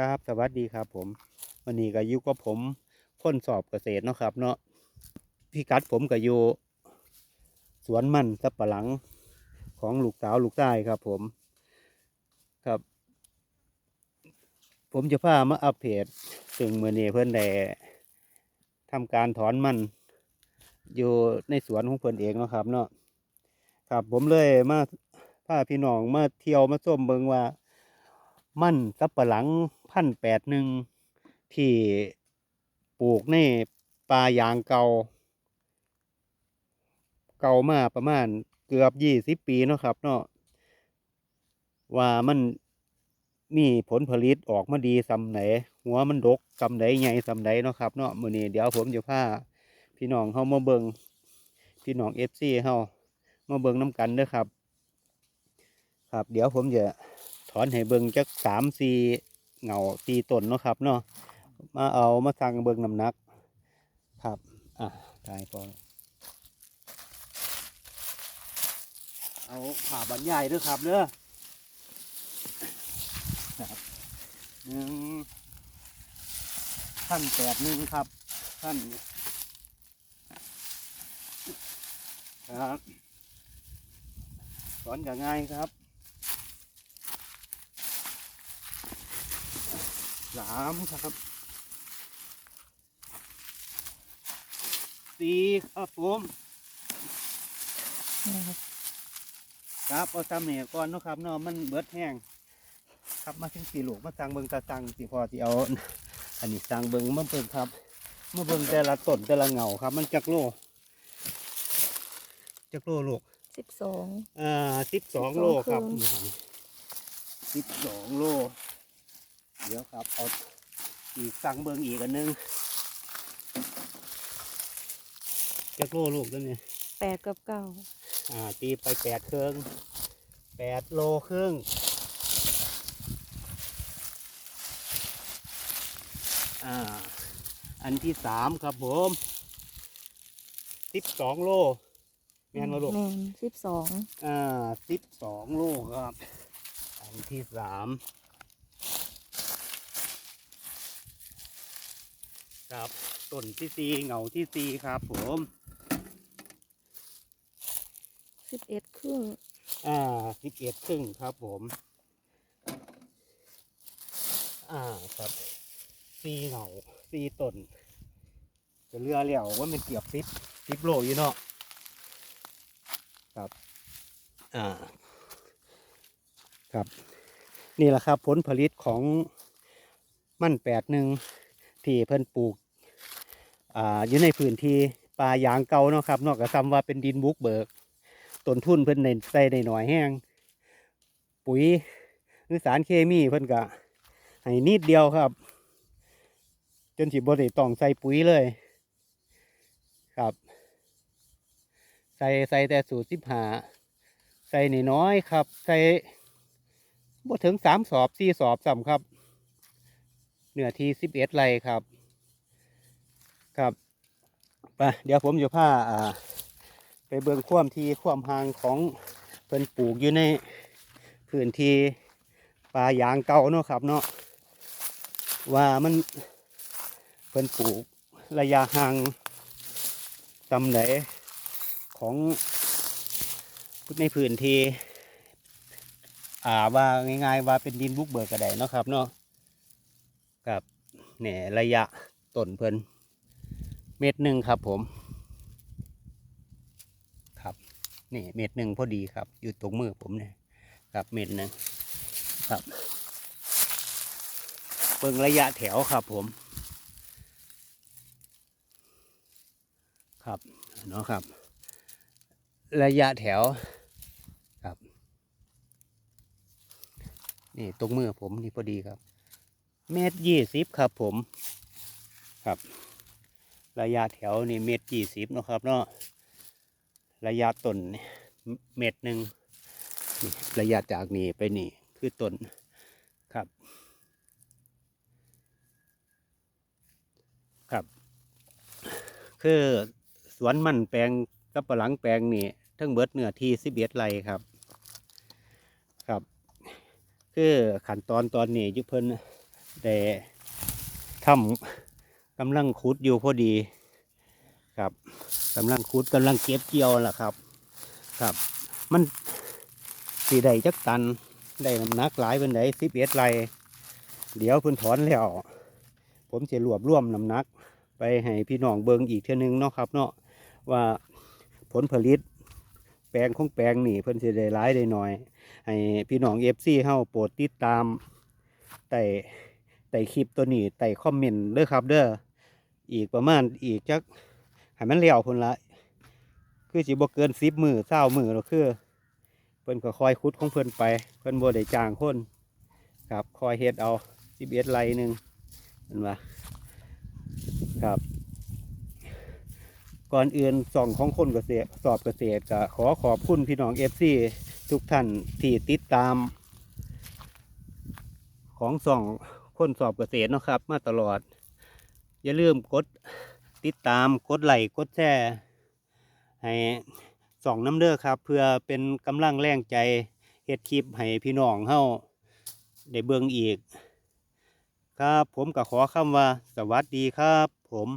ครับ สวัสดีครับ ผมวันนี้ก็อยู่กับผมค้นสอบเกษตรเนาะครับ เนาะพี่กัดผมก็อยู่สวนมันสับปะหลังของลูกสาวลูกชายครับ ผมครับ ผมจะพามาอัปเดตซึ่งเมื่อนี้เพื่อนได้ทำการถอนมัน อยู่ในสวนของเพื่อนเองเนาะครับ เนาะครับผมเลยมาพาพี่น้องมาเที่ยวมาส้มเบิงว่า มันสับปะหลังพันแปดหนึ่งที่ปลูกในป่ายางเก่าเก่ามาประมาณเกือบยี่สิบปีเนาะครับเนาะว่ามันมีผลผลิตออกมาดีสำไหนหัวมันดกสำไหนใหญ่สำไหนเนาะครับเนาะมือนี้เดี๋ยวผมจะพาพี่น้องเฮามาเบิงพี่น้อง FC เฮามาเบิงน้ำกันเด้อครับ ครับ เดี๋ยวผมจะ ถอนให้เบิงจักสามสี่เหงาสี่ต้นเนาะครับเนาะมาเอามาสั่งเบิงน้ำหนัก ครับ อะตายพอเอาผ่าบรรยายด้วยครับเด้อหนึ่งท่านแปดหนึ่งครับท่านครับสอนกันง่ายครับ สามครับสี่ครับผมครับเอาซ้ำเนี่ยก่อนเนาะครับเนาะมันเบิดแห้งครับมาถึงสี่ลูกมาสั่งเบิงตาสั่งสิพอที่เอา อันนี้สั่งเบิงมาเบิงครับมาเบิงแต่ละต้นแต่ละเงาครับ มันจักโลจักโลลูกสิบสองอ่าสิบสอง12โลครับครึ่งสิบสองโล เดี๋ยวครับเอาอีกสั่งเบิงอีกอันหนึงจักโลลูกตัวนี้แปดกับเก้าอ่าตีไปแปดเครื่องแปดโลครึ่งอ่าอันที่สามครับผมสิบสองโลแม่นมาลูกแมนสิบสองอ่าสิบสองลูกครับ อันที่สาม ครับต้นที่สี่เหงาที่สี่ครับผมสิบเอ็ดครึ่ง อ่าสิบเอ็ดครึ่งครับผม อ่าครับสี่เหงาสี่ต้นจะเรือเหลี่ยวว่ามันเกียบสิบสิบโลอยู่เนาะครับ อ่า ครับ นี่แหละครับผลผลิตของมันแปดหนึ่งที่เพิ่นปลูก อ่าอยู่ในพื้นที่ป่ายางเก่าเนาะครับนอกจากซ้ำว่าเป็นดินบุกเบิกต้นทุนเพิ่นในใส่ในหน่อยแห้งปุ๋ยหรือสารเคมีเพิ่นก็ให้นิดเดียวครับ จนสิบ่ได้ต้องใส่ปุ๋ยเลย ครับ ใส่ใส่แต่สูตรสิบหาใส่น้อยครับ ใส่บ่ถึงสามสอบสี่สอบซ้ำครับเนื้อที่สิบเอ็ดไรครับ ครับไปเดี๋ยวผมจะพาอ่า ไปเบิ่งความที่ความห่างของเพิ่นปลูกอยู่ในพื้นที่ป่ายางเก่าเนาะครับเนาะว่ามันเพิ่นปลูกระยะห่างตำไหนของในพื้นที่อ่าว่าง่าย ๆ ว่าเป็นดินบุกเบิกกระไดเนาะครับเนาะกับเนี่ยระยะต้นเพิ่น เม็ดหนึ่งครับผม ครับนี่เม็ดหนึ่งพอดีครับ อยู่ตรงมือผมเนี่ยครับเม็ดหนึ่งครับเบิ่งระยะแถวครับผม ครับเนาะครับ ระยะแถวครับนี่ตรงมือผมนี่พอดีครับ เมตรยี่สิบครับผมครับ ระยะแถวนี่เมตรยี่สิบนะครับเนาะระยะต้นเม็ดหนึ่งระยะจากนี่ไปนี่คือต้นครับ ครับ คือสวนมันแปลงกับปะหลังแปลงนี่ทั้งเบิดเนื้อที่สิบเอ็ดไร่ครับ ครับ คือขั้นตอนตอนนี้ยุเพิ่นแต่ทำ กำลังขุดอยู่พอดี ครับกำลังขุดกำลังเก็บเกี่ยวล่ะครับ ครับ มันสีได้จักตันได้น้ำหนักหลายเป็นไดสิบเอ็ดไรเดี๋ยวเพิ่นถอนแล้ว ผมจะรวบรวมน้ำหนัก ไปให้พี่น้องเบิงอีกเท่านึงเนาะครับ เนาะว่าผลผลิต แปลงของแปลงนี่เพิ่นสิได้หลายได้หน้อย ให้พี่น้องเอฟซีเฮาโปรดติดตามไต่ไต่คลิปตัวนี้ไต่คอมเมนต์เด้อครับเด้อ อีกประมาณอีกจักให้มันเลี้ยวพุ่นละคือสิบ่เกินสิบมือเศร้ามือหรอกคือเพิ่นก็คอยคุดของเพิ่นไป เพิ่นบ่ได้จ้างคนครับคอยเฮ็ดเอาสิบเอ็ดไรหนึ่งเห็นว่าครับ ก่อนอื่นส่องของคนเกษตรสอบเกษตรก็ขอขอบคุณพี่น้องเอฟซีทุกท่านที่ติดตาม ของส่องคนสอบเกษตรนะครับ มาตลอด อย่าลืมกดติดตามกดไลค์กดแชร์ให้ส่องน้ำเด้อครับ เพื่อเป็นกำลังแรงใจเฮ็ดคลิปให้พี่น้องเฮาได้เบิ่งอีก ครับผมก็ขอคำว่าสวัสดีครับผม